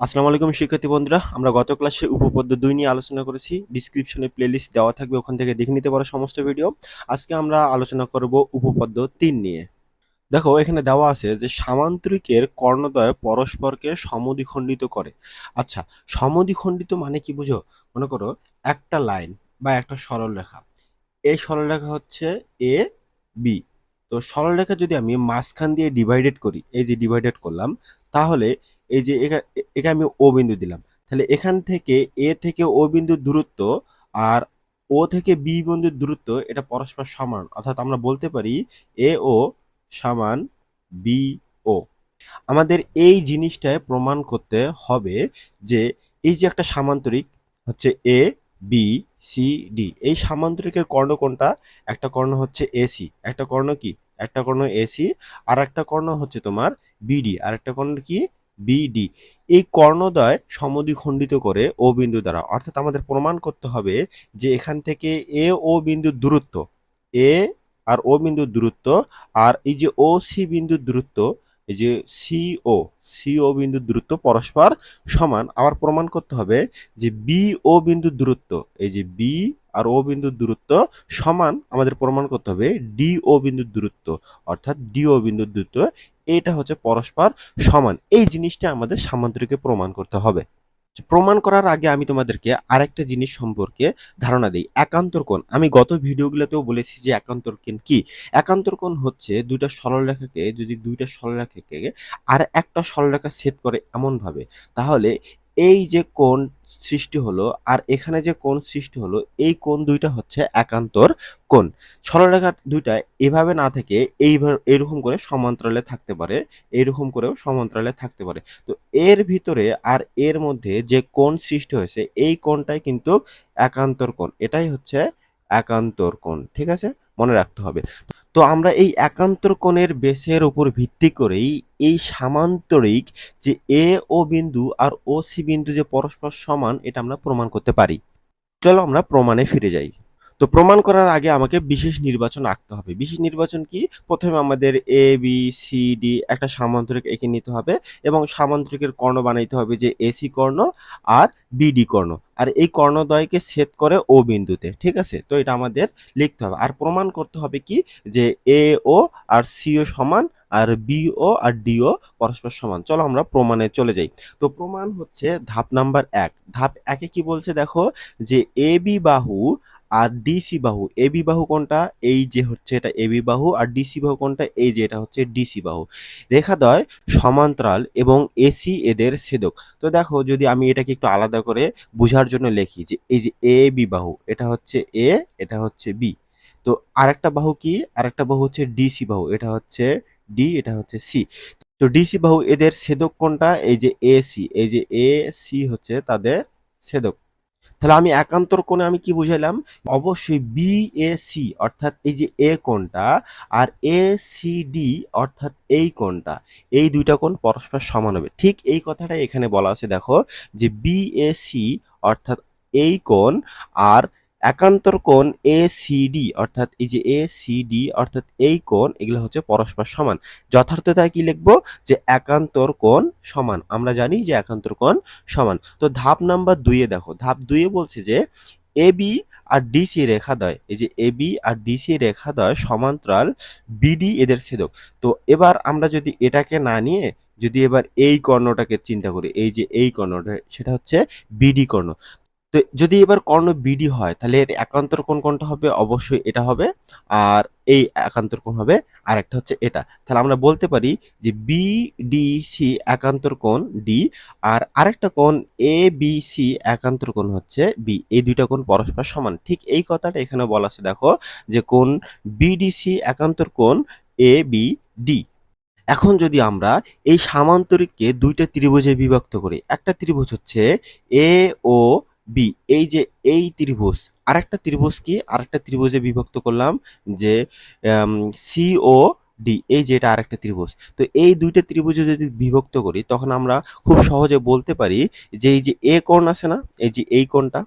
আসসালামু আলাইকুম শিক্ষার্থী বন্ধুরা। আমরা গত ক্লাসে উপপদ্য দুই নিয়ে আলোচনা করেছি। ডিসক্রিপশনে প্লেলিস্ট দেওয়া থাকবে, ওখান থেকে দেখে নিতে পারো সমস্ত ভিডিও আজকে আমরা আলোচনা করব উপপদ্য তিন নিয়ে। দেখো, এখানে দেওয়া আছে যে সামান্তরিকের কর্ণদ্বয় পরস্পরকে সমদ্বিখণ্ডিত করে। আচ্ছা সমদ্বিখণ্ডিত মানে কি বুঝো? মনে করো একটা লাইন বা একটা সরলরেখা এই সরলরেখা হচ্ছে এ বি তো সরলরেখা যদি আমি মাঝখান দিয়ে ডিভাইডেড করি, এই যে ডিভাইডেড করলাম, তাহলে এই যে এখা- এ- আমি ও বিন্দু দিলাম। তাহলে এখান থেকে এ থেকে ও বিন্দুর দূরত্ব আর ও থেকে বি বিন্দুর দূরত্ব, এটা পরস্পর সমান। অর্থাৎ আমরা বলতে পারি এ ও সমান বি ও আমাদের এই জিনিসটায় প্রমাণ করতে হবে যে এই যে একটা সামান্তরিক হচ্ছে এ বি সি ডি এই সামান্তরিকের কর্ণ কোনটা? একটা কর্ণ হচ্ছে এসি একটা কর্ণ কি? একটা কর্ণ এসি আর একটা কর্ণ হচ্ছে তোমার বিডি আর একটা কর্ণ কি? বিডি এই কর্ণদ্বয় সমদ্বিখণ্ডিত করে ও বিন্দু দ্বারা। অর্থাৎ আমাদের প্রমাণ করতে হবে যে এখান থেকে এ ও বিন্দুর দূরত্ব এ আর ও বিন্দুর দূরত্ব আর এই যে ও সি বিন্দুর দূরত্ব, এই যে সিও সিও বিন্দুর দূরত্ব পরস্পর সমান। আবার প্রমাণ করতে হবে যে বি ও বিন্দুর দূরত্ব, এই যে বি আর ও বিন্দুর দূরত্ব সমান আমাদের প্রমাণ করতে হবে ডি ও বিন্দুর দূরত্ব, অর্থাৎ ডি ও বিন্দুর দূরত্ব, এটা হচ্ছে পরস্পর সমান। এই জিনিসটা আমাদের সামান্তরিকে প্রমাণ করতে হবে। প্রমাণ করার আগে আমি তোমাদেরকে আরেকটা জিনিস সম্পর্কে ধারণা দিই। একান্তর কোণ। আমি গত ভিডিওগুলোতেও বলেছি যে একান্তর কোণ কি? একান্তর কোণ হচ্ছে দুইটা সরলরেখাকে, যদি দুইটা সরলরেখাকে আর একটা সরলরেখা ছেদ করে এমনভাবে, তাহলে এই যে কোণ সৃষ্টি হলো আর এখানে যে কোণ সৃষ্টি হলো, এই কোণ দুইটা হচ্ছে একান্তর কোণ। সরলরেখা দুইটা এভাবে না থেকে এইভাবে এরকম করে সমান্তরালে থাকতে পারে, এরকম করেও সমান্তরালে থাকতে পারে। তো এর ভিতরে আর এর মধ্যে যে কোণ সৃষ্টি হয়েছে, এই কোণটাই কিন্তু একান্তর কোণ। এটাই হচ্ছে একান্তর কোণ, ঠিক আছে? মনে রাখতে হবে। তো আমরা এই একান্তর কোণের বেসের উপর ভিত্তি করেই এই সামান্তরিক যে এ ও বিন্দু আর ও সি বিন্দু যে পরস্পর সমান, এটা আমরা প্রমাণ করতে পারি। চলো আমরা প্রমাণে ফিরে যাই। তো প্রমাণ করার আগে আমাকে বিশেষ নির্বাচন আঁকতে হবে। বিশেষ নির্বাচন কি? প্রথমে আমাদের এ বি সি ডি একটা সামান্তরিক এঁকে নিতে হবে এবং সামান্তরিকের কর্ণ বানাইতে হবে যে এসি কর্ণ আর বিডি কর্ণ। আর এই কর্ণদ্বয়কে ছেদ করে ও বিন্দুতে, ঠিক আছে? তো এটা আমাদের লিখতে হবে। আর প্রমাণ করতে হবে কি? যে এ ও আর সিও সমান আর বিও আর ডিও পরস্পর সমান। চলো আমরা প্রমাণে চলে যাই। তো প্রমাণ হচ্ছে ধাপ নাম্বার এক। ধাপ একে কি বলছে? দেখো যে এ বি বাহু আর ডিসি বাহু এ বি বাহু কোনটা? এই যে হচ্ছে এটা এ বি বাহু আর ডিসি বাহু কোনটা? এই যে এটা হচ্ছে ডিসি বাহু। রেখাদ্বয় সমান্তরাল এবং এসি এদের ছেদক। তো দেখো যদি আমি এটাকে একটু আলাদা করে বোঝার জন্য লিখি যে এই যে এ বি বাহু, এটা হচ্ছে এ এটা হচ্ছে বি তো আরেকটা বাহু কি? আরেকটা বাহু হচ্ছে ডিসি বাহু, এটা হচ্ছে ডি এটা হচ্ছে সি তো ডিসি বাহু এদের ছেদক কোনটা? এই যে এ সি এই যে এ সি হচ্ছে তাদের ছেদক। তাহলে আমি একান্তর কোণে আমি কি বুঝাইলাম? অবশ্যই বি এ সি অর্থাৎ এই যে এ কোণটা আর এ সি ডি অর্থাৎ এই কোণটা, এই দুইটা কোণ পরস্পর সমান হবে। ঠিক এই কথাটাই এখানে বলা আছে, দেখো, যে বি এ সি অর্থাৎ এই কোণ আর একান্তর কোণ এ ডি অর্থাৎ এই যে এ সি ডি অর্থাৎ এই কোণ, এগুলো হচ্ছে পরস্পর সমান। যথার্থতায় কি লিখব? যে একান্তর কোণ সমান। আমরা জানি যে একান্তর কোণ সমান। তো ধাপ নাম্বার দুইয়ে দেখো। ধাপ দুইয়ে বলছে যে এ বি আর ডিসি রেখাদ্বয়, এই যে এ বি আর ডিসি রেখাদ্বয় সমান্তরাল বিডি এদের ছেদক। তো এবার আমরা যদি এটাকে না নিয়ে, যদি এবার এই কর্ণটাকে চিন্তা করি, এই যে এই কর্ণটা, সেটা হচ্ছে বিডি কর্ণ। তো যদি এবার কর্ণ বিডি হয়, তাহলে এর একান্তর কোণ কোনটা হবে? অবশ্যই এটা হবে। আর এই একান্তর কোণ হবে আর একটা হচ্ছে এটা। তাহলে আমরা বলতে পারি যে বি বিডিসি একান্তর কোণ ডি আর আরেকটা কোণ এ বি সি একান্তর কোণ হচ্ছে বি এই দুইটা কোণ পরস্পর সমান। ঠিক এই কথাটা এখানে বলা আছে, দেখো, যে কোণ বিডিসি একান্তর কোণ এ বি ডি এখন যদি আমরা এই সামান্তরিককে দুইটা ত্রিভুজে বিভক্ত করি, একটা ত্রিভুজ হচ্ছে এ ও বি এই যে এই ত্রিভুজ, আরেকটা ত্রিভুজকে আরেকটা ত্রিভুজে বিভক্ত করলাম যে সি ও ডি এই যে এটা আরেকটা ত্রিভুজ। তো এই দুইটা ত্রিভুজে যদি বিভক্ত করি, তখন আমরা খুব সহজে বলতে পারি যে এই যে এ কোণ আছে না, এই যে এই কোণটা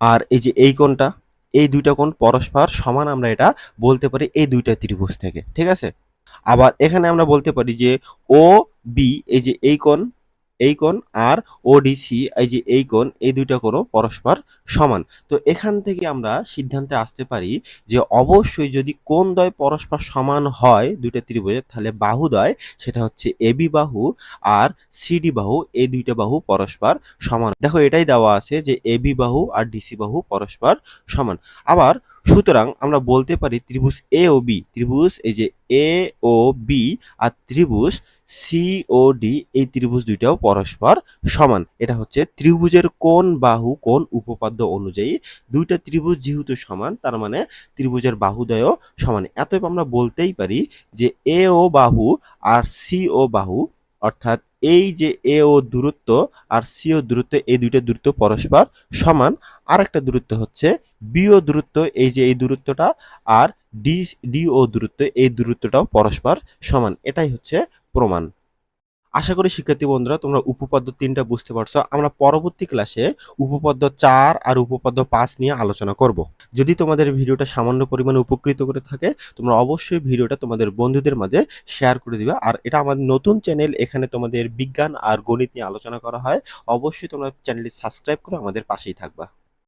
আর এই যে এই কোণটা, এই দুইটা কোণ পরস্পর সমান আমরা এটা বলতে পারি এই দুইটা ত্রিভুজ থেকে, ঠিক আছে? আবার এখানে আমরা বলতে পারি যে ও বি এই যে এই কোণ এই কোণ আর ওডিসি এই যে এই কোণ, এই দুইটা কোণও পরস্পর সমান। তো এখান থেকে আমরা সিদ্ধান্তে আসতে পারি যে অবশ্যই যদি কোণ দ্বয় পরস্পর সমান হয়, দুইটা ত্রিভুজের, তাহলে বাহুদ্বয় সেটা হচ্ছে এবি বাহু আর সিডি বাহু, এই দুইটা বাহু পরস্পর সমান। দেখো এটাই দেওয়া আছে যে এবি বাহু আর ডিসি বাহু পরস্পর সমান। আবার সুতরাং আমরা বলতে পারি ত্রিভুজ এ ও বি ত্রিভুজ, এই যে এ ও বি আর ত্রিভুজ সি ও ডি এই ত্রিভুজ দুইটাও পরস্পর সমান। এটা হচ্ছে ত্রিভুজের কোন বাহু কোন উপপাদ্য অনুযায়ী। দুইটা ত্রিভুজ যেহেতু সমান, তার মানে ত্রিভুজের বাহুদয়ও সমান। এতএব আমরা বলতেই পারি যে এ ও বাহু আর সি ও বাহু অর্থাৎ এই যে এ ও দূরত্ব আর সি ও দূরত্ব, এই দুইটা দূরত্ব পরস্পর সমান। আর একটা দূরত্ব হচ্ছে বি ও দূরত্ব, এই যে এই দূরত্বটা, আর ডি ডি ও দূরত্ব, এই দূরত্বটাও পরস্পর সমান। এটাই হচ্ছে প্রমাণ। আশা করি শিক্ষার্থী বন্ধুরা, তোমরা উপপাদ্য তিনটা বুঝতে পারছ। আমরা পরবর্তী ক্লাসে উপপাদ্য চার আর উপপাদ্য পাঁচ নিয়ে আলোচনা করব। যদি তোমাদের ভিডিওটা সামান্য পরিমাণে উপকৃত করে থাকে, তোমরা অবশ্যই ভিডিওটা তোমাদের বন্ধুদের মাঝে শেয়ার করে দিবে। আর এটা আমাদের নতুন চ্যানেল এখানে তোমাদের বিজ্ঞান আর গণিত নিয়ে আলোচনা করা হয়। অবশ্যই তোমরা চ্যানেলটি সাবস্ক্রাইব করে আমাদের পাশেই থাকবা।